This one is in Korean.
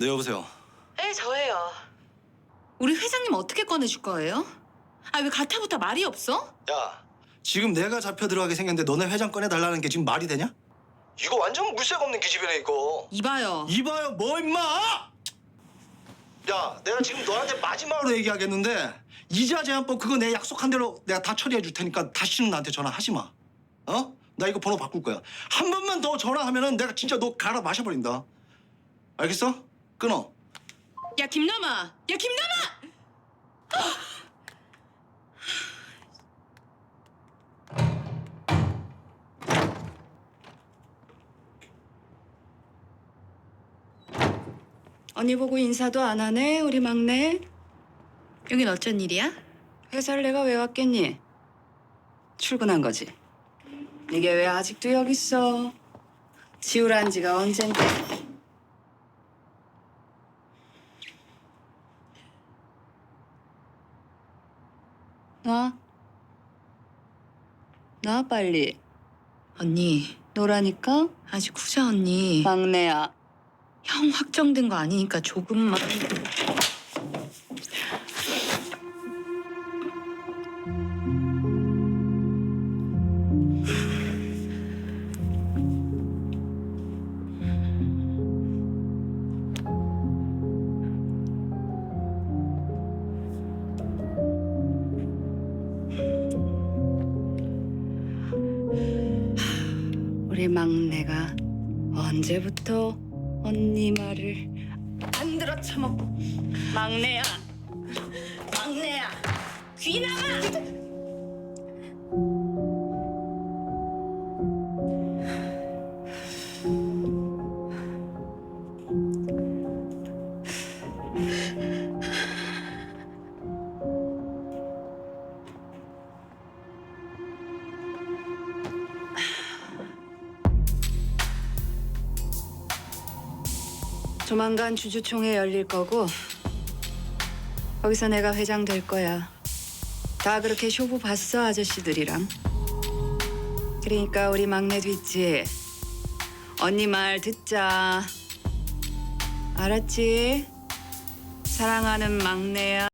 네 여보세요. 네, 저예요. 우리 회장님 어떻게 꺼내줄 거예요? 아, 왜 가타부터 말이 없어? 야 지금 내가 잡혀 들어가게 생겼는데 너네 회장 꺼내 달라는 게 지금 말이 되냐? 이거 완전 물색 없는 기집애네 이거. 이봐요. 이봐요 뭐 임마! 야 내가 지금 너한테 마지막으로 얘기하겠는데 이자 제한법 그거 내 약속한 대로 내가 다 처리해 줄 테니까 다시는 나한테 전화하지 마. 어? 나 이거 번호 바꿀 거야. 한 번만 더 전화하면은 내가 진짜 너 갈아 마셔버린다. 알겠어? 끊어. 야, 김남아! 야, 김남아! 언니 보고 인사도 안 하네 우리 막내 여긴 어쩐 일이야? 회사를 내가 왜 왔겠니? 출근한 거지 이게 왜 아직도 여기 있어 지우란 지가 언젠데 놔. 놔 빨리 언니, 노라니까 아직 후자 언니. 막내야 형 확정된 거 아니니까 조금만. 우리 막내가 언제부터 언니 말을 안 들어 처먹고 막내야 막내야 귀나가 조만간 주주총회 열릴 거고 거기서 내가 회장 될 거야. 다 그렇게 쇼부 봤어 아저씨들이랑. 그러니까 우리 막내도 있지. 언니 말 듣자. 알았지? 사랑하는 막내야.